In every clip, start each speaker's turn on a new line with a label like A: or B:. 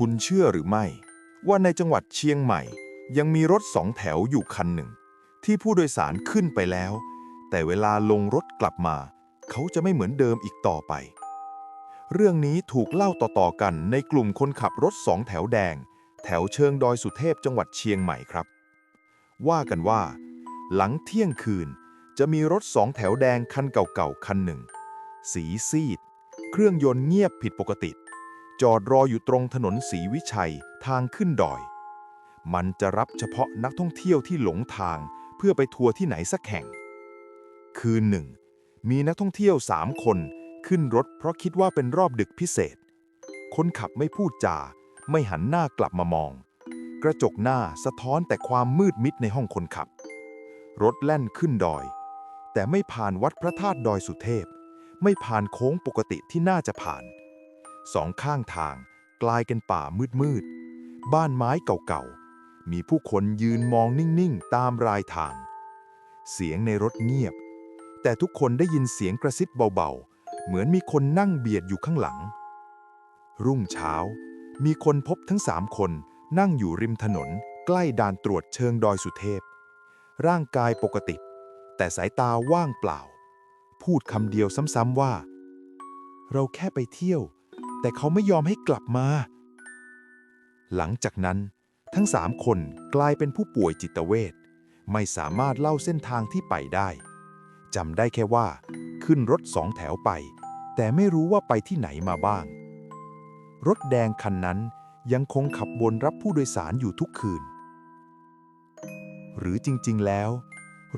A: คุณเชื่อหรือไม่ ว่าในจังหวัดเชียงใหม่ ยังมีรถสองแถวอยู่คันหนึ่ง ที่ผู้โดยสารขึ้นไปแล้ว แต่เวลาลงรถกลับมา เขาจะไม่เหมือนเดิมอีกต่อไป เรื่องนี้ถูกเล่าต่อๆกันในกลุ่มคนขับรถสองแถวแดง แถวเชิงดอยสุเทพจังหวัดเชียงใหม่ครับ ว่ากันว่า หลังเที่ยงคืนจะมีรถสองแถวแดงคันเก่าๆคันหนึ่ง สีซีด เครื่องยนต์เงียบผิดปกติ จอดรออยู่ตรงถนนศรีวิชัยทางขึ้นดอย มันจะรับเฉพาะนักท่องเที่ยวที่หลงทางเพื่อไปทัวร์ที่ไหนสักแห่ง คืนหนึ่ง มีนักท่องเที่ยวสามคนขึ้นรถเพราะคิดว่าเป็นรอบดึกพิเศษ คนขับไม่พูดจา ไม่หันหน้ากลับมามอง กระจกหน้าสะท้อนแต่ความมืดมิดในห้องคนขับ รถแล่นขึ้นดอย แต่ไม่ผ่านวัดพระธาตุดอยสุเทพ ไม่ผ่านโค้งปกติที่น่าจะผ่าน สองข้างทาง กลายเป็นป่ามืดๆ บ้านไม้เก่าๆ มีผู้คนยืนมองนิ่งๆ ตามรายทาง เสียงในรถเงียบ แต่ทุกคนได้ยินเสียงกระซิบเบาๆ เหมือนมีคนนั่งเบียดอยู่ข้างหลัง รุ่งเช้า มีคนพบทั้งสามคนนั่งอยู่ริมถนนใกล้ด่านตรวจเชิงดอยสุเทพ ร่างกายปกติ แต่สายตาว่างเปล่า พูดคำเดียวซ้ำๆว่า เราแค่ไปเที่ยว แต่เขาไม่ยอมให้กลับมา หลังจากนั้น ทั้งสามคนกลายเป็นผู้ป่วยจิตเวชไม่สามารถเล่าเส้นทางที่ไปได้จำได้แค่ว่า ขึ้นรถสองแถวไป แต่ไม่รู้ว่าไปที่ไหนมาบ้าง รถแดงคันนั้นยังคงขับวนรับผู้โดยสารอยู่ทุกคืน หรือจริงๆแล้ว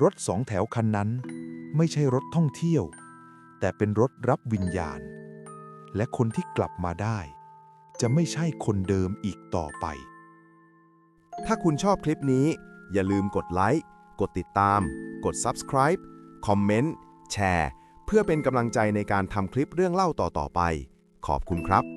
A: รถสองแถวคันนั้น ไม่ใช่รถท่องเที่ยว แต่เป็นรถรับวิญญาณ และคนที่กลับมาได้ จะไม่ใช่คนเดิมอีกต่อไป
B: ถ้าคุณชอบคลิปนี้ อย่าลืมกดไลค์ กดติดตาม กด Subscribe คอมเมนต์ แชร์ เพื่อเป็นกำลังใจในการทำคลิปเรื่องเล่าต่อๆไป ขอบคุณครับ